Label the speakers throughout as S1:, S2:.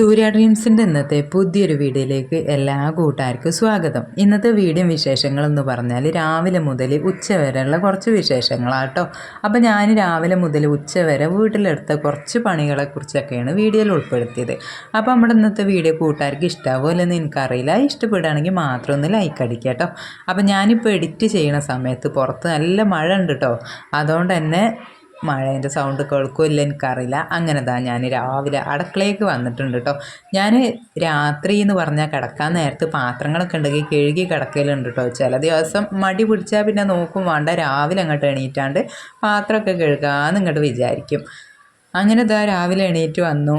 S1: സൂര്യ ഡ്രീംസിന്റെ ഇന്നത്തെ പുതിയൊരു വീഡിയോയിലേക്ക് എല്ലാ കൂട്ടുകാർക്കും സ്വാഗതം. ഇന്നത്തെ വീഡിയോ വിശേഷങ്ങൾ എന്ന് പറഞ്ഞാൽ രാവിലെ മുതൽ ഉച്ച വരെയുള്ള കുറച്ച് വിശേഷങ്ങളാട്ടോ അപ്പോൾ ഞാൻ രാവിലെ മുതൽ ഉച്ച വരെ വീട്ടിലെടുത്ത കുറച്ച് പണികളെക്കുറിച്ചൊക്കെയാണ് വീഡിയോയിൽ ഉൾപ്പെടുത്തിയത്. അപ്പോൾ നമ്മുടെ ഇന്നത്തെ വീഡിയോ കൂട്ടുകാർക്ക് ഇഷ്ടാവോ അല്ലെന്ന് എനിക്കറിയില്ല. ഇഷ്ടപ്പെടുകയാണെങ്കിൽ മാത്രം ഒന്ന് ലൈക്ക് അടിക്കുക കേട്ടോ അപ്പോൾ ഞാനിപ്പോൾ എഡിറ്റ് ചെയ്യുന്ന സമയത്ത് പുറത്ത് നല്ല മഴ ഉണ്ട് കേട്ടോ അതുകൊണ്ട് തന്നെ മഴേന്റെ സൗണ്ട് കേൾക്കുമില്ല എനിക്കറിയില്ല. അങ്ങനെ താ ഞാൻ രാവിലെ അടുക്കളയ്ക്ക് വന്നിട്ടുണ്ട് കേട്ടോ ഞാൻ രാത്രി എന്ന് പറഞ്ഞാൽ കിടക്കാൻ നേരത്ത് പാത്രങ്ങളൊക്കെ ഉണ്ടെങ്കിൽ കഴുകി കിടക്കലുണ്ട് കേട്ടോ ചില ദിവസം മടി പിടിച്ചാൽ പിന്നെ നോക്കും വേണ്ട രാവിലെ അങ്ങോട്ട് എണീറ്റാണ്ട് പാത്രമൊക്കെ കഴുകാമെന്ന് ഇങ്ങോട്ട് വിചാരിക്കും. അങ്ങനെ ഇതാ രാവിലെ എണീറ്റ് വന്നു.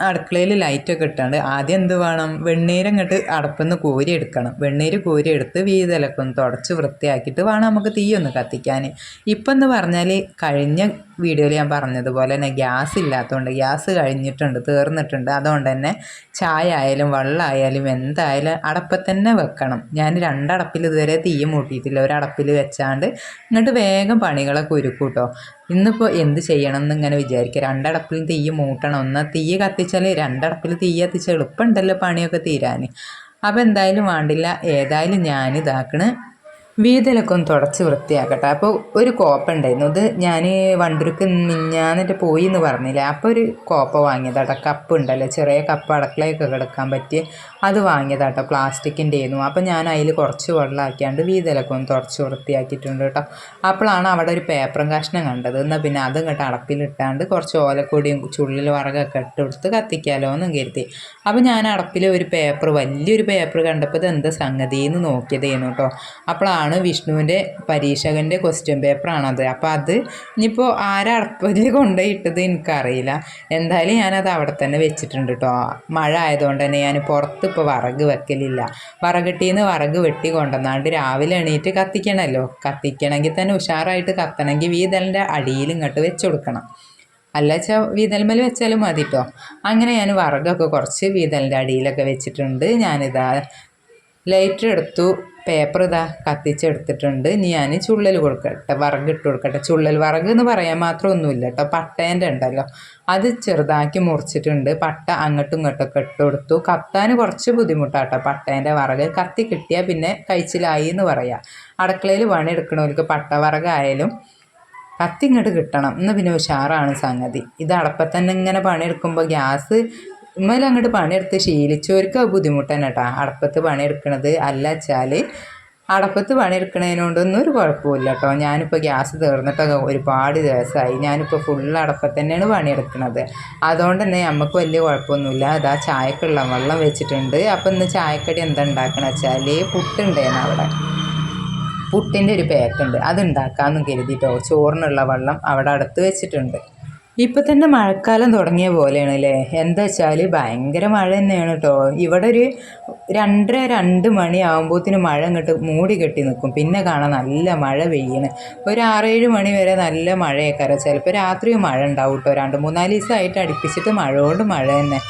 S1: അടുക്കളയിൽ ലൈറ്റൊക്കെ ഇട്ടാണ്ട് ആദ്യം എന്ത് വേണം? വെണ്ണീര് അങ്ങോട്ട് അടപ്പിന്ന് കോരി എടുക്കണം. വെണ്ണീര് കോരി എടുത്ത് വീതലൊക്കെ ഒന്ന് തുടച്ച് വൃത്തിയാക്കിയിട്ട് വേണം നമുക്ക് തീയൊന്ന് കത്തിക്കാൻ ഇപ്പം എന്ന് പറഞ്ഞാൽ കഴിഞ്ഞ വീഡിയോയിൽ ഞാൻ പറഞ്ഞതുപോലെ തന്നെ ഗ്യാസ് ഇല്ലാത്തതുകൊണ്ട് ഗ്യാസ് കഴിഞ്ഞിട്ടുണ്ട് തീർന്നിട്ടുണ്ട്. അതുകൊണ്ട് തന്നെ ചായ ആയാലും വെള്ളമായാലും എന്തായാലും അടപ്പിൽ തന്നെ വെക്കണം. ഞാൻ രണ്ടടപ്പിൽ ഇതുവരെ തീ മൂട്ടിയിട്ടില്ല. ഒരടപ്പിൽ വെച്ചാണ്ട് ഇങ്ങോട്ട് വേഗം പണികളൊക്കെ ഒരുക്കും കേട്ടോ ഇന്നിപ്പോൾ എന്ത് ചെയ്യണം എന്ന് ഇങ്ങനെ വിചാരിക്കുക രണ്ടടപ്പിൽ തീ മൂട്ടണം. ഒന്ന് തീ കത്തിച്ചാൽ രണ്ടടപ്പിൽ തീ കത്തിച്ചാൽ എളുപ്പമുണ്ടല്ലോ പണിയൊക്കെ തീരാൻ അപ്പോൾ എന്തായാലും വേണ്ടില്ല. ഏതായാലും ഞാൻ ഇതാക്കണ് വീതലൊക്കെ ഒന്ന് തുടച്ച് വൃത്തിയാക്കട്ടെ. അപ്പോൾ ഒരു കോപ്പ ഉണ്ടായിരുന്നു അത് ഞാൻ വണ്ടൂർക്ക് മിഞ്ഞാന്നിട്ട് പോയി എന്ന് പറഞ്ഞില്ല. അപ്പോൾ ഒരു കോപ്പ വാങ്ങിയതാട്ടോ. കപ്പ് ഉണ്ടല്ലോ. ചെറിയ കപ്പ് അടക്കളയൊക്കെ കിടക്കാൻ പറ്റിയ അത് വാങ്ങിയതാട്ടോ. പ്ലാസ്റ്റിക്കിന്റെ ആയിരുന്നു. അപ്പോൾ ഞാൻ അതിൽ കുറച്ച് വെള്ളമാക്കിയാണ്ട് വീതിലൊക്കെ ഒന്ന് തുടച്ച് വൃത്തിയാക്കിയിട്ടുണ്ട് കേട്ടോ. അപ്പോഴാണ് അവിടെ ഒരു പേപ്പറും കഷ്ണം കണ്ടത്. എന്നാൽ പിന്നെ അത് ഇങ്ങോട്ട് അടപ്പിലിട്ടാണ്ട് കുറച്ച് ഓലക്കൊടിയും ചുള്ളിൽ വറകൊക്കെ ഇട്ട് കൊടുത്ത് കത്തിക്കാലോ എന്നും കരുതി. അപ്പോൾ ഞാൻ അടപ്പിൽ ഒരു പേപ്പർ വലിയൊരു പേപ്പർ കണ്ടപ്പോൾ ഇത് എന്താ സംഗതി എന്ന് നോക്കിയതായിരുന്നു കേട്ടോ. അപ്പോഴാണ് വിഷ്ണുവിന്റെ പരീക്ഷകന്റെ ക്വസ്റ്റ്യൻ പേപ്പറാണത് അപ്പോൾ അത്. ഇനിയിപ്പോൾ ആരാ അടപ്പിൽ കൊണ്ടുപോയിട്ടത് എനിക്കറിയില്ല. എന്തായാലും ഞാനത് അവിടെ തന്നെ വെച്ചിട്ടുണ്ട് കേട്ടോ മഴ ആയതുകൊണ്ട് തന്നെ ഞാൻ പുറത്ത് ഇപ്പോൾ വറക് വെക്കലില്ല. വറകിട്ടിന്ന് വറക് വെട്ടി കൊണ്ടുവന്നാണ്ട് രാവിലെ എണീറ്റ് കത്തിക്കണമല്ലോ കത്തിക്കണമെങ്കിൽ തന്നെ ഉഷാറായിട്ട് കത്തണമെങ്കിൽ വീതലിന്റെ അടിയിൽ ഇങ്ങോട്ട് വെച്ച് കൊടുക്കണം. അല്ല വെച്ചാൽ വീതൽമേൽ വെച്ചാലും മതി കേട്ടോ അങ്ങനെ ഞാൻ വറകൊക്കെ കുറച്ച് വീതലിന്റെ അടിയിലൊക്കെ വെച്ചിട്ടുണ്ട്. ഞാനിതാ ലൈറ്റർ എടുത്തു. പേപ്പർ ഇതാ കത്തിച്ചെടുത്തിട്ടുണ്ട്. ഇനി ഞാൻ ചുള്ളൽ കൊടുക്കട്ടെ വറക് ഇട്ട് കൊടുക്കട്ടെ. ചുള്ളൽ വറക് എന്ന് പറയാൻ മാത്രം ഒന്നുമില്ല കേട്ടോ പട്ടേന്റെ ഉണ്ടല്ലോ. അത് ചെറുതാക്കി മുറിച്ചിട്ടുണ്ട്. പട്ട അങ്ങോട്ടും ഇങ്ങോട്ടൊക്കെ ഇട്ട് കൊടുത്തു. കത്താൻ കുറച്ച് ബുദ്ധിമുട്ടാട്ടോ പട്ടേന്റെ വറക്. കത്തി കിട്ടിയാൽ പിന്നെ കഴിച്ചിലായി എന്ന് പറയാം. അടുക്കളയിൽ പണിയെടുക്കണവർക്ക് പട്ട വറകായാലും കത്തി ഇങ്ങോട്ട് കിട്ടണം. എന്ന് പിന്നെ ഉഷാറാണ് സംഗതി. ഇത് അടപ്പത്തന്നെ ഇങ്ങനെ പണിയെടുക്കുമ്പോൾ ഗ്യാസ് ഇമ്മേലും അങ്ങോട്ട് പണിയെടുത്ത് ശീലിച്ചവർക്ക് അത് ബുദ്ധിമുട്ട് തന്നെ കേട്ടോ അടപ്പത്ത് പണിയെടുക്കണത് അല്ല വെച്ചാൽ അടപ്പത്ത് പണിയെടുക്കണതിനോണ്ടൊന്നും ഒരു കുഴപ്പമില്ല കേട്ടോ ഞാനിപ്പോൾ ഗ്യാസ് തീർന്നിട്ടൊക്കെ ഒരുപാട് ദിവസമായി ഞാനിപ്പോൾ ഫുൾ അടപ്പത്ത് തന്നെയാണ് പണിയെടുക്കുന്നത് അതുകൊണ്ട് തന്നെ നമുക്ക് വലിയ കുഴപ്പമൊന്നുമില്ല. അതാ ചായക്കുള്ള വെള്ളം വെച്ചിട്ടുണ്ട്. അപ്പോൾ ഇന്ന് ചായക്കടി എന്താ ഉണ്ടാക്കണ വെച്ചാൽ പുട്ടുണ്ടായിരുന്നു അവിടെ. പുട്ടിന്റെ ഒരു പാക്കുണ്ട് അത് ഉണ്ടാക്കാമെന്ന് കരുതിയിട്ടോ ചോറിനുള്ള വെള്ളം അവിടെ അടുത്ത് വെച്ചിട്ടുണ്ട്. ഇപ്പം തന്നെ മഴക്കാലം തുടങ്ങിയ പോലെയാണ് അല്ലേ എന്താ വെച്ചാൽ ഭയങ്കര മഴ തന്നെയാണ് കേട്ടോ ഇവിടെ ഒരു രണ്ടര രണ്ട് മണി ആകുമ്പോത്തിന് മഴ ഇങ്ങോട്ട് മൂടി കെട്ടി നിൽക്കും പിന്നെ കാണാൻ നല്ല മഴ പെയ്യണ്. ഒരു ആറേഴ് മണി വരെ നല്ല മഴയൊക്കെ ചിലപ്പോൾ രാത്രിയും മഴ ഉണ്ടാവും കേട്ടോ രണ്ട് മൂന്നാൽ ദിവസമായിട്ട് അടുപ്പിച്ചിട്ട് മഴ കൊണ്ട് മഴ തന്നെ.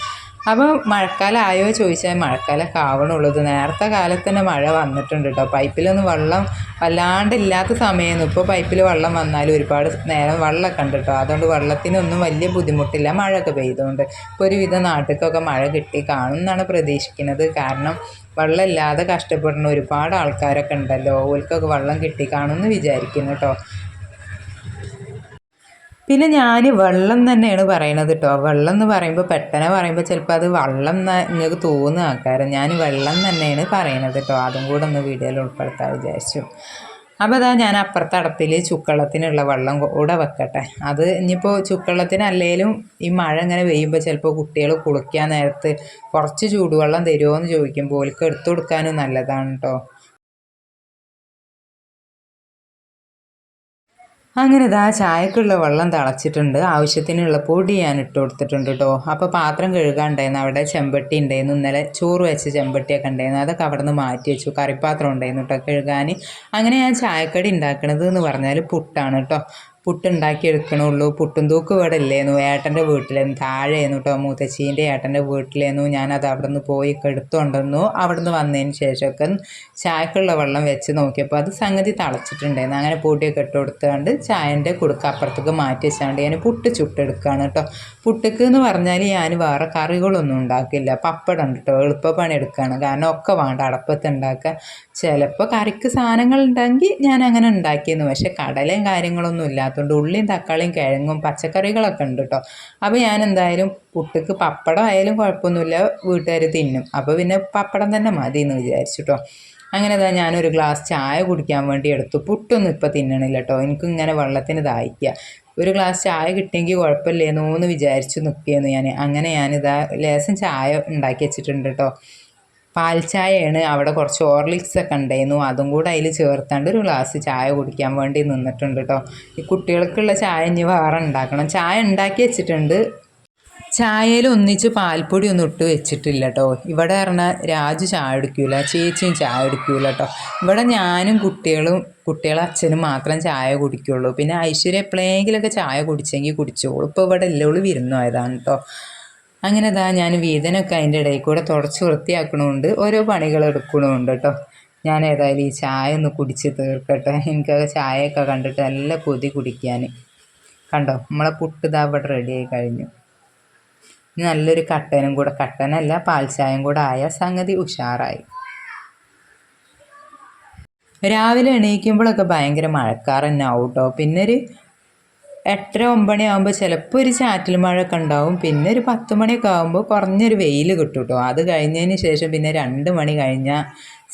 S1: അപ്പോൾ മഴക്കാലം ആയോ ചോദിച്ചാൽ മഴക്കാലമൊക്കെ ആവണുള്ളത് നേരത്തെ കാലത്ത് തന്നെ മഴ വന്നിട്ടുണ്ട് കേട്ടോ പൈപ്പിലൊന്നും വെള്ളം വല്ലാണ്ടില്ലാത്ത സമയമായിരുന്നു. ഇപ്പോൾ പൈപ്പിൽ വെള്ളം വന്നാലും ഒരുപാട് നേരം വെള്ളമൊക്കെ ഉണ്ട് കേട്ടോ അതുകൊണ്ട് വെള്ളത്തിനൊന്നും വലിയ ബുദ്ധിമുട്ടില്ല. മഴയൊക്കെ പെയ്തുകൊണ്ട് ഇപ്പോൾ ഒരുവിധം നാട്ടിലേക്കൊക്കെ മഴ കിട്ടി കാണും എന്നാണ് പ്രതീക്ഷിക്കുന്നത്. കാരണം വെള്ളമില്ലാതെ കഷ്ടപ്പെടുന്ന ഒരുപാട് ആൾക്കാരൊക്കെ ഉണ്ടല്ലോ. ഓൽക്കൊക്കെ വെള്ളം കിട്ടി കാണുമെന്ന് വിചാരിക്കുന്നു കേട്ടോ പിന്നെ ഞാൻ വെള്ളം തന്നെയാണ് പറയണത് കേട്ടോ വെള്ളം എന്ന് പറയുമ്പോൾ പെട്ടെന്ന് പറയുമ്പോൾ ചിലപ്പോൾ അത് വെള്ളം നിങ്ങൾക്ക് തോന്നുന്ന ആൾക്കാരം. ഞാൻ വെള്ളം തന്നെയാണ് പറയണത് കേട്ടോ അതും കൂടെ ഒന്ന് വീഡിയോയിൽ ഉൾപ്പെടുത്താൻ വിചാരിച്ചു. അപ്പോൾ അതാ ഞാൻ അപ്പുറത്തെ അടപ്പിൽ ചുക്കളത്തിനുള്ള വെള്ളം കൂടെ വെക്കട്ടെ. അത് ഇനിയിപ്പോൾ ചുക്കളത്തിനല്ലേലും ഈ മഴ ഇങ്ങനെ പെയ്യുമ്പോൾ ചിലപ്പോൾ കുട്ടികൾ കുളിക്കാൻ നേരത്ത് കുറച്ച് ചൂടുവെള്ളം തരുമോ എന്ന് ചോദിക്കുമ്പോൾ ഓൽക്ക് എടുത്തു കൊടുക്കാനും നല്ലതാണ് കേട്ടോ അങ്ങനെ ഇതാ ചായക്കുള്ള വെള്ളം തിളച്ചിട്ടുണ്ട്. ആവശ്യത്തിനുള്ള പൊടി ഞാൻ ഇട്ട് കൊടുത്തിട്ടുണ്ട് കേട്ടോ അപ്പോൾ പാത്രം കഴുകാണ്ടായിരുന്നു. അവിടെ ചെമ്പട്ടി ഉണ്ടായിരുന്നു. ഇന്നലെ ചോറ് വെച്ച ചെമ്പട്ടിയൊക്കെ ഉണ്ടായിരുന്നു. അതൊക്കെ അവിടെ നിന്ന് മാറ്റി വെച്ചു. കറിപ്പാത്രം ഉണ്ടായിരുന്നു കേട്ടോ കഴുകാൻ അങ്ങനെ ഞാൻ ചായക്കടി ഉണ്ടാക്കണത് എന്ന് പറഞ്ഞാൽ പുട്ടാണ് കേട്ടോ പുട്ടുണ്ടാക്കി എടുക്കണുള്ളൂ പുട്ടും തൂക്ക് ഇവിടെ ഇല്ലേന്നു ഏട്ടന്റെ വീട്ടിലായിരുന്നു താഴെയായിരുന്നു കേട്ടോ മൂത്തച്ചീന്റെ ഏട്ടന്റെ വീട്ടിലായിരുന്നു ഞാനത് അവിടെ നിന്ന് പോയി എടുത്തുകൊണ്ടുവന്നു അവിടെ നിന്ന് വന്നതിന് ശേഷമൊക്കെ ചായക്കുള്ള വെള്ളം വെച്ച് നോക്കിയപ്പോൾ അത് സംഗതി തളച്ചിട്ടുണ്ടായിരുന്നു. അങ്ങനെ പൂട്ടിയൊക്കെ ഇട്ട് കൊടുത്തുകൊണ്ട് ചായന്റെ കുടുക്ക അപ്പുറത്തേക്ക് മാറ്റി വെച്ചാണ്ട് ഞാൻ പുട്ട് ചുട്ടെടുക്കുകയാണ് കേട്ടോ പുട്ടുക്ക് എന്ന് പറഞ്ഞാൽ ഞാൻ വേറെ കറികളൊന്നും ഉണ്ടാക്കില്ല. പപ്പടം കേട്ടോ എളുപ്പപ്പണി എടുക്കുകയാണ് കാരണം ഒക്കെ വേണ്ട. അടപ്പത്ത് ഉണ്ടാക്കുക. ചിലപ്പോൾ കറിക്ക് സാധനങ്ങൾ ഉണ്ടെങ്കിൽ ഞാൻ അങ്ങനെ ഉണ്ടാക്കിയിരുന്നു പക്ഷേ കടലയും കാര്യങ്ങളൊന്നും ഇല്ലാത്തതുകൊണ്ട് ഉള്ളിയും തക്കാളിയും കിഴങ്ങും പച്ചക്കറികളൊക്കെ ഉണ്ട് കേട്ടോ അപ്പോൾ ഞാൻ എന്തായാലും പുട്ടുക്ക് പപ്പടം ആയാലും കുഴപ്പമൊന്നുമില്ല. വീട്ടുകാർ തിന്നും. അപ്പോൾ പിന്നെ പപ്പടം തന്നെ മതി എന്ന് വിചാരിച്ചു കേട്ടോ അങ്ങനെ ഇതാ ഞാനൊരു ഗ്ലാസ് ചായ കുടിക്കാൻ വേണ്ടി എടുത്തു. പുട്ടൊന്നും ഇപ്പോൾ തിന്നണില്ല കേട്ടോ എനിക്ക് ഇങ്ങനെ വെള്ളത്തിന് ദാഹിക്കുക ഒരു ഗ്ലാസ് ചായ കിട്ടിയെങ്കിൽ കുഴപ്പമില്ലേന്നോ എന്ന് വിചാരിച്ച് നിൽക്കുകയെന്ന് ഞാൻ അങ്ങനെ ഞാനിതാ ലേശം ചായ ഉണ്ടാക്കി വെച്ചിട്ടുണ്ട് കേട്ടോ പാൽ ചായയാണ് അവിടെ കുറച്ച് ഓർലിക്സ് ഒക്കെ ഉണ്ടായിരുന്നു. അതും കൂടെ അതിൽ ചേർത്താണ്ട് ഒരു ഗ്ലാസ് ചായ കുടിക്കാൻ വേണ്ടി നിന്നിട്ടുണ്ട് കേട്ടോ ഈ കുട്ടികൾക്കുള്ള ചായ ഇനി വേറെ ഉണ്ടാക്കണം. ചായ ഉണ്ടാക്കി വെച്ചിട്ടുണ്ട്. ചായയിൽ ഒന്നിച്ച് പാൽപ്പൊടി ഒന്നും ഇട്ട് വെച്ചിട്ടില്ല കേട്ടോ ഇവിടെ പറഞ്ഞാൽ രാജു ചായ എടുക്കൂല ചേച്ചിയും ചായ എടുക്കൂല കേട്ടോ ഇവിടെ ഞാനും കുട്ടികളും കുട്ടികളെ അച്ഛനും മാത്രം ചായ കുടിക്കുള്ളൂ. പിന്നെ ഐശ്വര്യ എപ്പോഴെങ്കിലൊക്കെ ചായ കുടിച്ചെങ്കിൽ കുടിച്ചോളൂ. ഇപ്പോൾ ഇവിടെ എല്ലാവളും വിരുന്നു ആയതാണ് കേട്ടോ അങ്ങനെ ഇതാ ഞാൻ വീതനൊക്കെ അതിന്റെ ഇടയിൽ കൂടെ തുടച്ച് വൃത്തിയാക്കണമുണ്ട് ഓരോ പണികൾ എടുക്കണമുണ്ട് കേട്ടോ. ഞാൻ ഏതായാലും ഈ ചായ ഒന്ന് കുടിച്ച് തീർക്കട്ടെ. എനിക്കൊക്കെ ചായയൊക്കെ കണ്ടിട്ട് നല്ല കൊതി കുടിക്കാൻ. കണ്ടോ? നമ്മളെ പുട്ട് ഇതാ ഇവിടെ റെഡിയായി കഴിഞ്ഞു. നല്ലൊരു കട്ടനും കൂടെ കട്ടനല്ല പാൽ ചായയും കൂടെ ആയ സംഗതി ഉഷാറായി. രാവിലെ എണീക്കുമ്പോഴൊക്കെ ഭയങ്കര മഴക്കാർ തന്നെ ആവും കേട്ടോ പിന്നെ ഒരു എട്ടര ഒമ്പണി ആകുമ്പോൾ ചിലപ്പോൾ ഒരു ചാറ്റൽ മഴയൊക്കെ ഉണ്ടാവും. പിന്നെ ഒരു പത്ത് മണിയൊക്കെ ആകുമ്പോൾ കുറഞ്ഞൊരു വെയിൽ കിട്ടും കേട്ടോ അത് കഴിഞ്ഞതിന് ശേഷം പിന്നെ രണ്ട് മണി കഴിഞ്ഞാൽ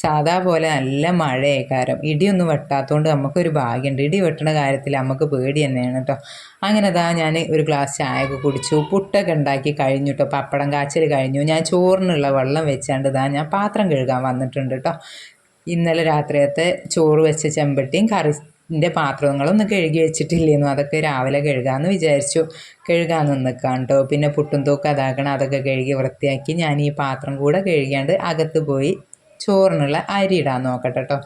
S1: സാധാ പോലെ നല്ല മഴയേക്കാരം. ഇടിയൊന്നും വെട്ടാത്തതുകൊണ്ട് നമുക്കൊരു ഭാഗ്യമുണ്ട് ഇടി വെട്ടണ കാര്യത്തിൽ നമുക്ക് പേടി തന്നെയാണ് കേട്ടോ അങ്ങനെ അതാ ഞാൻ ഒരു ഗ്ലാസ് ചായ ചായയൊക്കെ കുടിച്ചു. പുട്ടൊക്കെ ഉണ്ടാക്കി കഴിഞ്ഞു കേട്ടോ പപ്പടം കാച്ചൽ കഴിഞ്ഞു. ഞാൻ ചോറിനുള്ള വെള്ളം വെച്ചാണ്ട് ഇതാ ഞാൻ പാത്രം കഴുകാൻ വന്നിട്ടുണ്ട് കേട്ടോ ഇന്നലെ രാത്രിയത്തെ ചോറ് വെച്ച ചെമ്പട്ടിയും കറി എന്റെ പാത്രങ്ങളൊന്നും കഴുകി വെച്ചിട്ടില്ലേന്നു. അതൊക്കെ രാവിലെ കഴുകാമെന്ന് വിചാരിച്ചു. കഴുകാൻ നിൽക്കാം കേട്ടോ പിന്നെ പുട്ടും തൂക്ക് അതാക്കണം. അതൊക്കെ കഴുകി വൃത്തിയാക്കി ഞാൻ ഈ പാത്രം കൂടെ കഴുകിയാണ്ട് അകത്ത് പോയി ചോറിനുള്ള അരി ഇടാൻ നോക്കട്ടെ കേട്ടോ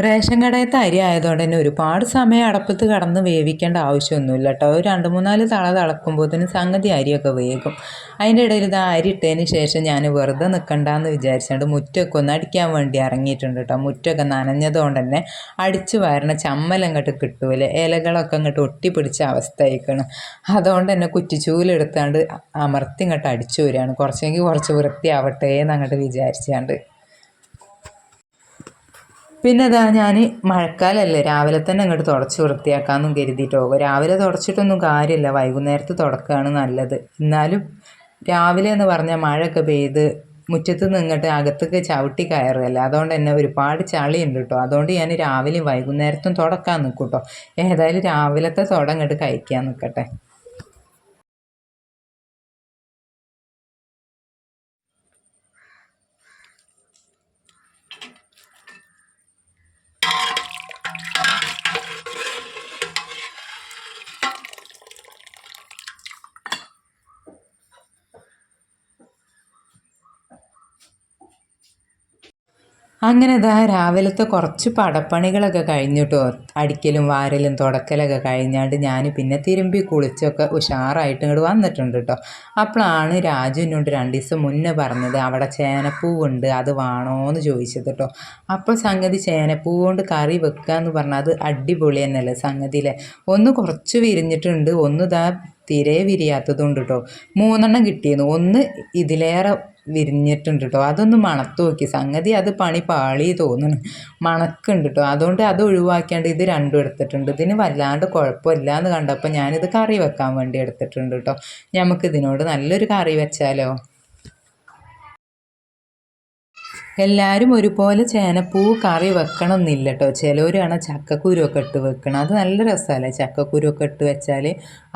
S1: റേഷൻ കടയത്തെ അരി ആയതുകൊണ്ട് തന്നെ ഒരുപാട് സമയം അടപ്പത്ത് കടന്ന് വേവിക്കേണ്ട ആവശ്യമൊന്നുമില്ല കേട്ടോ. രണ്ട് മൂന്നാൽ തള തിളക്കുമ്പോഴത്തേനും സംഗതി അരിയൊക്കെ വേകും. അതിന്റെ ഇടയിൽ ഇത് അരി ഇട്ടതിന് ശേഷം ഞാൻ വെറുതെ നിൽക്കണ്ടെന്ന് വിചാരിച്ചുകൊണ്ട് മുറ്റമൊക്കെ ഒന്ന് അടിക്കാൻ വേണ്ടി ഇറങ്ങിയിട്ടുണ്ട് കേട്ടോ മുറ്റമൊക്കെ നനഞ്ഞതുകൊണ്ട് തന്നെ അടിച്ചു വാരണ ചമ്മലങ്ങോട്ട് കിട്ടൂലേ. ഇലകളൊക്കെ അങ്ങോട്ട് ഒട്ടിപ്പിടിച്ച അവസ്ഥയായിക്കണം. അതുകൊണ്ട് തന്നെ കുറ്റിച്ചൂലെടുത്താണ്ട് അമർത്തി ഇങ്ങോട്ട് അടിച്ചു വരികയാണ്. കുറച്ചെങ്കിൽ കുറച്ച് വൃത്തിയാവട്ടെ എന്ന് അങ്ങോട്ട് വിചാരിച്ചാണ്ട് പിന്നെ അതാ ഞാൻ മഴക്കാലമല്ലേ രാവിലെ തന്നെ അങ്ങോട്ട് തുടച്ച് വൃത്തിയാക്കാമെന്നും കരുതിയിട്ടോ രാവിലെ തുടച്ചിട്ടൊന്നും കാര്യമില്ല. വൈകുന്നേരത്ത് തുടക്കുകയാണ് നല്ലത്. എന്നാലും രാവിലെ എന്ന് പറഞ്ഞാൽ മഴയൊക്കെ പെയ്ത് മുറ്റത്ത് നിന്നിട്ട് അകത്തേക്ക് ചവിട്ടി കയറുകയല്ല? അതുകൊണ്ട് തന്നെ ഒരുപാട് ചളിയുണ്ട് കേട്ടോ അതുകൊണ്ട് ഞാൻ രാവിലെയും വൈകുന്നേരത്തും തുടക്കാൻ നിൽക്കും കേട്ടോ ഏതായാലും രാവിലത്തെ തുട കഴിക്കാൻ നിൽക്കട്ടെ. അങ്ങനെ ഇതാ രാവിലത്തെ കുറച്ച് പടപ്പണികളൊക്കെ കഴിഞ്ഞിട്ടോ. അടിക്കലും വാരലും തുടക്കലൊക്കെ കഴിഞ്ഞാണ്ട് ഞാൻ പിന്നെ തിരുമ്പി കുളിച്ചൊക്കെ ഉഷാറായിട്ട് ഇങ്ങോട്ട് വന്നിട്ടുണ്ട് കേട്ടോ അപ്പോഴാണ് രാജു എന്നോട് രണ്ട് ദിവസം മുന്നേ പറഞ്ഞത് അവിടെ ചേനപ്പൂവുണ്ട് അത് വേണോന്ന് ചോദിച്ചത് കേട്ടോ അപ്പോൾ സംഗതി ചേനപ്പൂവ് കൊണ്ട് കറി വെക്കുക എന്ന് പറഞ്ഞാൽ അത് അടിപൊളി തന്നെയല്ലേ സംഗതിയിലെ. ഒന്ന് കുറച്ച് വിരിഞ്ഞിട്ടുണ്ട് ഒന്ന് ഇതാ തീരെ വിരിയാത്തതുണ്ട് കേട്ടോ മൂന്നെണ്ണം കിട്ടിയിരുന്നു ഒന്ന് ഇതിലേറെ വിരിഞ്ഞിട്ടുണ്ട് കേട്ടോ അതൊന്ന് മണത്ത് നോക്കി. സംഗതി അത് പണി പാളി തോന്നുന്നു. മണക്കുണ്ട് കേട്ടോ അതുകൊണ്ട് അത് ഒഴിവാക്കിയാണ്ട് ഇത് രണ്ടും എടുത്തിട്ടുണ്ട്. ഇതിന് വല്ലാണ്ട് കുഴപ്പമില്ല എന്ന് കണ്ടപ്പോൾ ഞാനിത് കറി വെക്കാൻ വേണ്ടി എടുത്തിട്ടുണ്ട് കേട്ടോ നമുക്ക് ഇതിനോട് നല്ലൊരു കറി വെച്ചാലോ? എല്ലാവരും ഒരുപോലെ ചേനപ്പൂ കറി വെക്കണം എന്നില്ല കേട്ടോ ചിലവരാണ് ചക്കക്കുരുവൊക്കെ ഇട്ട് വെക്കണം അത് നല്ല രസമല്ലേ ചക്കക്കുരുവൊക്കെ ഇട്ട് വെച്ചാൽ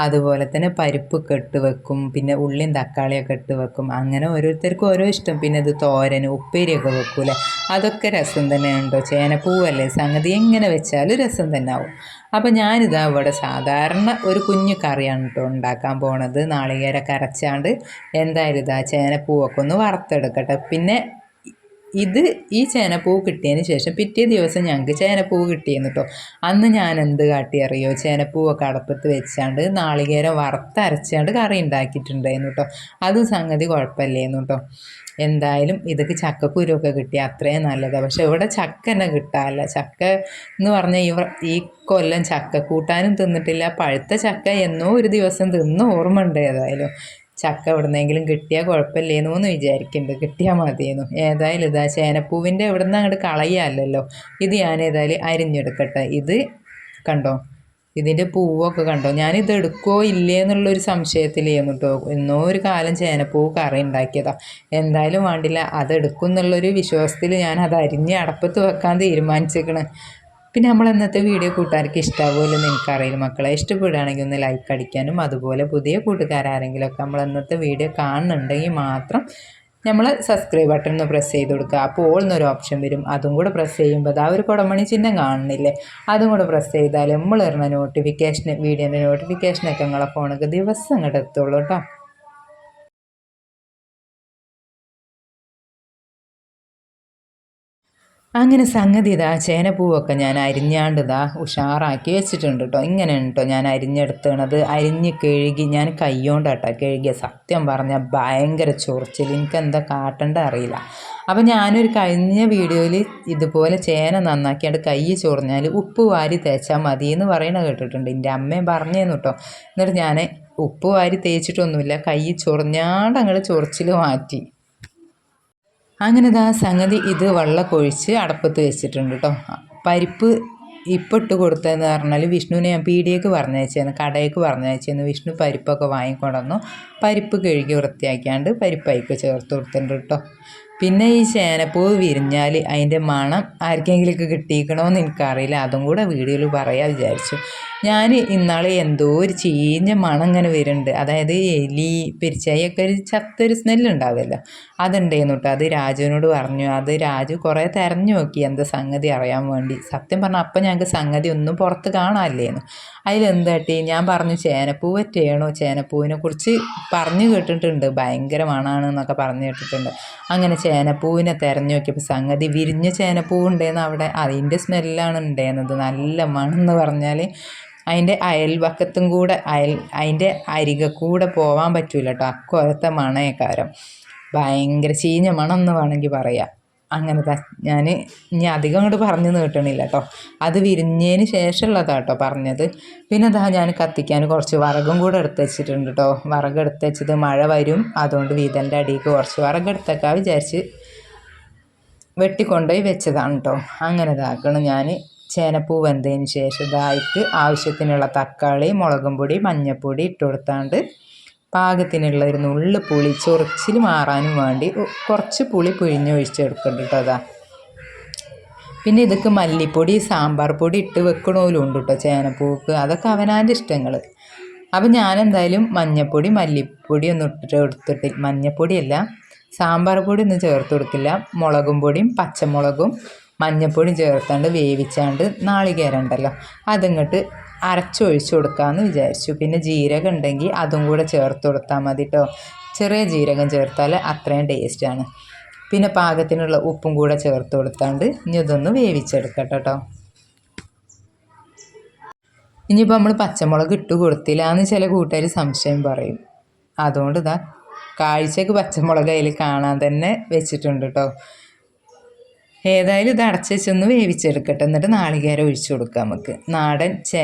S1: അതുപോലെ തന്നെ പരിപ്പൊക്കെ ഇട്ട് വെക്കും. പിന്നെ ഉള്ളിയും തക്കാളിയൊക്കെ ഇട്ട് വെക്കും. അങ്ങനെ ഓരോരുത്തർക്കും ഓരോ ഇഷ്ടം. പിന്നെ ഇത് തോരൻ ഉപ്പേരിയൊക്കെ വെക്കൂലേ അതൊക്കെ രസം തന്നെയാണ് കേട്ടോ ചേനപ്പൂവല്ലേ? സംഗതി എങ്ങനെ വെച്ചാലും രസം തന്നെ ആവും അപ്പോൾ ഞാനിതാ ഇവിടെ സാധാരണ ഒരു കുഞ്ഞു കറിയാണ് കേട്ടോ ഉണ്ടാക്കാൻ പോണത്. നാളികേര കരച്ചാണ്ട് എന്തായാലും ഇതാ ചേനപ്പൂവൊക്കെ ഒന്ന് വറുത്തെടുക്കട്ടെ. പിന്നെ ഇത് ഈ ചേനപ്പൂവ് കിട്ടിയതിന് ശേഷം പിറ്റേ ദിവസം ഞങ്ങൾക്ക് ചേനപ്പൂവ് കിട്ടിയെന്ന് കേട്ടോ അന്ന് ഞാൻ എന്ത് കാട്ടി അറിയോ? ചേനപ്പൂവൊക്കെ അടപ്പത്ത് വെച്ചാണ്ട് നാളികേരം വറുത്തരച്ചാണ്ട് കറി ഉണ്ടാക്കിയിട്ടുണ്ടായിരുന്നു കേട്ടോ അതും സംഗതി കുഴപ്പമില്ലായിരുന്നു കേട്ടോ എന്തായാലും ഇതൊക്കെ ചക്കക്കുരുവൊക്കെ കിട്ടി അത്രയും നല്ലതാണ് പക്ഷേ ഇവിടെ ചക്ക തന്നെ കിട്ടാറില്ല. ചക്ക എന്ന് പറഞ്ഞാൽ ഇവ ഈ കൊല്ലം ചക്ക കൂട്ടാനും തിന്നിട്ടില്ല. പഴുത്ത ചക്ക എന്നോ ഒരു ദിവസം തിന്ന് ഓർമ്മ ഉണ്ട് ഏതായാലും. ചക്ക എവിടുന്നെങ്കിലും കിട്ടിയാൽ കുഴപ്പമില്ലേന്നു എന്ന് വിചാരിക്കുന്നുണ്ട് കിട്ടിയാൽ മതിയെന്നു. ഏതായാലും ഇതാ ചേനപ്പൂവിന്റെ എവിടെ നിന്ന് അങ്ങോട്ട് കളയാമല്ലോ ഇത് ഞാൻ ഏതായാലും അരിഞ്ഞെടുക്കട്ടെ. ഇത് കണ്ടോ? ഇതിന്റെ പൂവൊക്കെ കണ്ടോ? ഞാനിത് എടുക്കുമോ ഇല്ലേ എന്നുള്ളൊരു സംശയത്തിലേന്നു കേട്ടോ എന്നോ ഒരു കാലം ചേനപ്പൂവ് കറി ഉണ്ടാക്കിയതാ. എന്തായാലും വേണ്ടില്ല. അതെടുക്കും എന്നുള്ളൊരു വിശ്വാസത്തിൽ ഞാൻ അത് അരിഞ്ഞ് അടപ്പത്ത് വെക്കാൻ തീരുമാനിച്ചേക്കണ്. പിന്നെ നമ്മൾ ഇന്നത്തെ വീഡിയോ കൂട്ടുകാർക്ക് ഇഷ്ടമാവുമല്ലോ എന്ന് എനിക്കറിയില്ല. മക്കളെ ഇഷ്ടപ്പെടുകയാണെങ്കിൽ ഒന്ന് ലൈക്ക് അടിക്കാനും അതുപോലെ പുതിയ കൂട്ടുകാരാരെങ്കിലുമൊക്കെ നമ്മൾ ഇന്നത്തെ വീഡിയോ കാണുന്നുണ്ടെങ്കിൽ മാത്രം നമ്മൾ സബ്സ്ക്രൈബ് ബട്ടൺ ഒന്ന് പ്രസ് ചെയ്ത് കൊടുക്കുക. അപ്പോൾ ഓൾ എന്നൊരു ഓപ്ഷൻ വരും. അതും കൂടെ പ്രസ് ചെയ്യുമ്പോൾ ആ ഒരു കുടമണി ചിഹ്നം കാണുന്നില്ലേ? അതും കൂടെ പ്രസ് ചെയ്താൽ നമ്മൾ ഇടുന്ന നോട്ടിഫിക്കേഷൻ വീഡിയോന്റെ നോട്ടിഫിക്കേഷനൊക്കെ നിങ്ങളെ ഫോണൊക്കെ ദിവസം കിട്ടത്തുള്ളൂ കേട്ടോ. അങ്ങനെ സംഗതി ഇതാ ചേനപ്പൂവൊക്കെ ഞാൻ അരിഞ്ഞാണ്ട് ഇതാ ഉഷാറാക്കി വെച്ചിട്ടുണ്ട് കേട്ടോ ഇങ്ങനെയാണ് കേട്ടോ ഞാൻ അരിഞ്ഞെടുത്തണത്. അരിഞ്ഞ് കഴുകി ഞാൻ കൈകൊണ്ടാട്ടോ കഴുകിയ. സത്യം പറഞ്ഞാൽ ഭയങ്കര ചൊറിച്ചിൽ എനിക്ക് എന്താ കാട്ടേണ്ട അറിയില്ല. അപ്പോൾ ഞാനൊരു കഴിഞ്ഞ വീഡിയോയിൽ ഇതുപോലെ ചേന നന്നാക്കിയാണ്ട് കൈ ചൊറിഞ്ഞാൽ ഉപ്പ് വാരി തേച്ചാൽ മതി എന്ന് പറയണ കേട്ടിട്ടുണ്ട്. എന്റെ അമ്മയും പറഞ്ഞേന്നു കേട്ടോ എന്നിട്ട് ഞാൻ ഉപ്പ് വാരി തേച്ചിട്ടൊന്നുമില്ല. കൈ ചൊറിഞ്ഞാണ്ട് അങ്ങോട്ട് ചൊറിച്ചിൽ മാറ്റി. അങ്ങനെ ഇതാ സംഗതി ഇത് വെള്ളമൊക്കെ അടപ്പത്ത് വെച്ചിട്ടുണ്ട് കേട്ടോ പരിപ്പ് ഇപ്പം ഇട്ട് കൊടുത്തതെന്ന് പറഞ്ഞാൽ വിഷ്ണുവിനെ ഞാൻ പീടിയേക്ക് പറഞ്ഞയച്ചേന്ന് കടയിലേക്ക് പറഞ്ഞയച്ചേന്ന് വിഷ്ണു പരിപ്പൊക്കെ വാങ്ങിക്കൊണ്ടുവന്നു. പരിപ്പ് കഴുകി വൃത്തിയാക്കിയാണ്ട് പരിപ്പൈക്ക് ചേർത്ത് കൊടുത്തിട്ടുണ്ട് കേട്ടോ പിന്നെ ഈ ചേനപ്പൂവ് വിരിഞ്ഞാൽ അതിന്റെ മണം ആർക്കെങ്കിലുമൊക്കെ കിട്ടിയിക്കണമെന്ന് എനിക്കറിയില്ല. അതും കൂടെ വീഡിയോയിൽ പറയാൻ വിചാരിച്ചു. ഞാൻ ഇന്നാളെ എന്തോ ഒരു ചീഞ്ഞ മണം ഇങ്ങനെ വരുന്നുണ്ട്. അതായത് എലി പെരിച്ചായൊക്കെ ഒരു ചത്തൊരു സ്മെല്ലുണ്ടാവുമല്ലോ അതുണ്ടായിരുന്നു കേട്ടോ. അത് രാജുവിനോട് പറഞ്ഞു. അത് രാജു കുറേ തിരഞ്ഞു നോക്കി. എന്താ സംഗതി അറിയാൻ വേണ്ടി. സത്യം പറഞ്ഞാൽ അപ്പം ഞങ്ങൾക്ക് സംഗതി ഒന്നും പുറത്ത് കാണാനില്ലേന്നു. അതിലെന്താട്ടി ഞാൻ പറഞ്ഞു ചേനപ്പൂ പറ്റിയാണോ? ചേനപ്പൂവിനെ കുറിച്ച് പറഞ്ഞു കേട്ടിട്ടുണ്ട്. ഭയങ്കര മണമാണ് എന്നൊക്കെ പറഞ്ഞു കേട്ടിട്ടുണ്ട്. അങ്ങനെ ചേനപ്പൂവിനെ തിരഞ്ഞു നോക്കിയപ്പോൾ സംഗതി വിരിഞ്ഞ ചേനപ്പൂവ് ഉണ്ടായിരുന്നു അവിടെ അതിന്റെ സ്മെല്ലാണ് ഉണ്ടായിരുന്നത് നല്ല മണെന്ന് എന്ന് പറഞ്ഞാൽ അതിന്റെ അയൽവക്കത്തും കൂടെ അയൽ അതിന്റെ അരികെ കൂടെ പോകാൻ പറ്റൂല കേട്ടോ അക്കോലത്തെ മണയക്കാരം ഭയങ്കര ചീഞ്ഞ മണം എന്ന് വേണമെങ്കിൽ പറയാം. അങ്ങനെ ഞാൻ ഇനി അധികം അങ്ങോട്ട് പറഞ്ഞു നീട്ടണില്ല കേട്ടോ അത് വിരിഞ്ഞതിന് ശേഷമുള്ളതാണ് കേട്ടോ പറഞ്ഞത്. പിന്നെ അതാ ഞാൻ കത്തിക്കാൻ കുറച്ച് വറകും കൂടെ എടുത്ത് വെച്ചിട്ടുണ്ട് കേട്ടോ വറക് എടുത്ത് വെച്ചത് മഴ വരും. അതുകൊണ്ട് വീതന്റെ അടിയിൽ കുറച്ച് വറക് എടുത്തേക്കാൻ വിചാരിച്ച് വെട്ടിക്കൊണ്ടുപോയി വെച്ചതാണ് കേട്ടോ അങ്ങനെ ഇതാക്കണം ഞാൻ. ചേനപ്പൂ വെന്തതിന് ശേഷം ഇതായിട്ട് ആവശ്യത്തിനുള്ള തക്കാളി മുളകും പൊടി മഞ്ഞൾപ്പൊടി ഇട്ട് കൊടുത്താണ്ട് പാകത്തിനുള്ള ഒരു നുള്ളു പുളി ചൊറിച്ചിൽ മാറാനും വേണ്ടി കുറച്ച് പുളി പിഴിഞ്ഞൊഴിച്ചെടുക്കുന്നുണ്ട് കേട്ടോ അതാ. പിന്നെ ഇതൊക്കെ മല്ലിപ്പൊടി സാമ്പാർ പൊടി ഇട്ട് വെക്കണോലും ഉണ്ട് കേട്ടോ ചേനപ്പൂക്ക് അതൊക്കെ അവനാന്റെ ഇഷ്ടങ്ങൾ അപ്പം ഞാനെന്തായാലും മഞ്ഞൾപ്പൊടി മല്ലിപ്പൊടി ഒന്നും ഇട്ടിട്ട് എടുത്തിട്ട് മഞ്ഞപ്പൊടിയല്ല സാമ്പാർ പൊടി ഒന്നും ചേർത്ത് കൊടുക്കില്ല. മുളകും പൊടിയും പച്ചമുളകും മഞ്ഞൾപ്പൊടിയും ചേർത്താണ്ട് വേവിച്ചാണ്ട് നാളികേരം ഉണ്ടല്ലോ അതിങ്ങോട്ട് അരച്ചൊഴിച്ച് കൊടുക്കാമെന്ന് വിചാരിച്ചു. പിന്നെ ജീരകം ഉണ്ടെങ്കിൽ അതും കൂടെ ചേർത്ത് കൊടുത്താൽ മതി കേട്ടോ ചെറിയ ജീരകം ചേർത്താൽ അത്രയും ടേസ്റ്റാണ് പിന്നെ പാകത്തിനുള്ള ഉപ്പും കൂടെ ചേർത്ത് കൊടുത്താണ്ട് ഇനി ഇതൊന്ന് വേവിച്ചെടുക്കട്ടെ കേട്ടോ ഇനിയിപ്പോൾ നമ്മൾ പച്ചമുളക് ഇട്ട് കൊടുത്തില്ല എന്ന് ചില കൂട്ടുകാർ സംശയം പറയും. അതുകൊണ്ട് ഇതാ കാഴ്ചക്ക് പച്ചമുളക് അതിൽ കാണാൻ തന്നെ വെച്ചിട്ടുണ്ട് കേട്ടോ ഏതായാലും ഇത് അടച്ച് വെച്ചൊന്ന് വേവിച്ചെടുക്കട്ടെ. എന്നിട്ട് നാളികേരം ഒഴിച്ചു കൊടുക്കാം നമുക്ക്. നാടൻ ചേ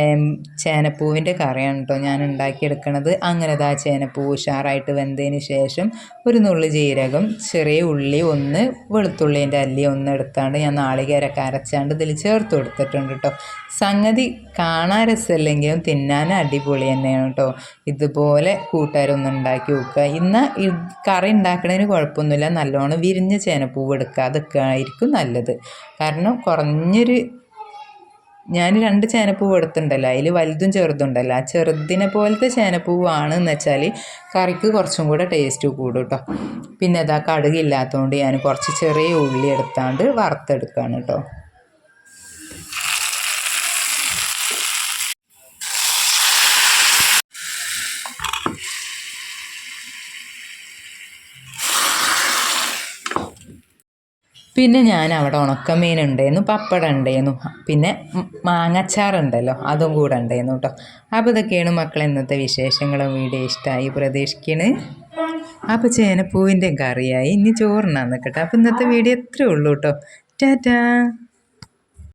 S1: ചേനപ്പൂവിന്റെ കറിയാണ് കേട്ടോ ഞാൻ ഉണ്ടാക്കിയെടുക്കണത്. അങ്ങനെ ഇതാ ചേനപ്പൂ ഉഷാറായിട്ട് വെന്തതിന് ശേഷം ഒരു നുള്ളി ജീരകം ചെറിയ ഉള്ളി ഒന്ന് വെളുത്തുള്ളീന്റെ അല്ലി ഒന്ന് എടുത്താണ്ട് ഞാൻ നാളികേരൊക്കെ അരച്ചാണ്ട് ഇതിൽ ചേർത്ത് കൊടുത്തിട്ടുണ്ട് കേട്ടോ സംഗതി കാണാൻ രസമല്ലെങ്കിലും തിന്നാൻ അടിപൊളി തന്നെയാണ് കേട്ടോ ഇതുപോലെ കൂട്ടുകാരൊന്നും ഉണ്ടാക്കി വെക്കുക ഇന്ന് കറി ഉണ്ടാക്കണതിന് കുഴപ്പമൊന്നുമില്ല. നല്ലോണം വിരിഞ്ഞ ചേനപ്പൂവ് എടുക്കാതെ ആയിരിക്കും നല്ലത്. കാരണം കുറഞ്ഞൊരു ഞാൻ രണ്ട് ചേനപ്പൂവ് എടുത്തിട്ടുണ്ടല്ലോ. അതിൽ വലുതും ചെറുതും ഉണ്ടല്ലോ ആ ചെറുതിനെ പോലത്തെ ചേനപ്പൂവാണ് എന്ന് വെച്ചാൽ കറിക്ക് കുറച്ചും കൂടെ ടേസ്റ്റ് കൂടും കേട്ടോ പിന്നെ അതാ കടുകില്ലാത്തതുകൊണ്ട് ഞാൻ കുറച്ച് ചെറിയ ഉള്ളി എടുത്താണ്ട് വറുത്തെടുക്കുകയാണ് കേട്ടോ പിന്നെ ഞാൻ അവിടെ ഉണക്കമീൻ ഉണ്ടായിരുന്നു പപ്പടം ഉണ്ടായിരുന്നു പിന്നെ മാങ്ങച്ചാറുണ്ടല്ലോ അതും കൂടെ ഉണ്ടായിരുന്നു കേട്ടോ അപ്പോൾ ഇതൊക്കെയാണ് മക്കളെ ഇന്നത്തെ വിശേഷങ്ങളും. വീഡിയോ ഇഷ്ടമായി പ്രതീക്ഷിക്കണ്. അപ്പോൾ ചേനപ്പൂവിന്റെ കറിയായി. ഇനി ചോറിനാന്ന് കേട്ടോ അപ്പോൾ ഇന്നത്തെ വീഡിയോ എത്രയേ ഉള്ളൂ കേട്ടോ ടാറ്റാ.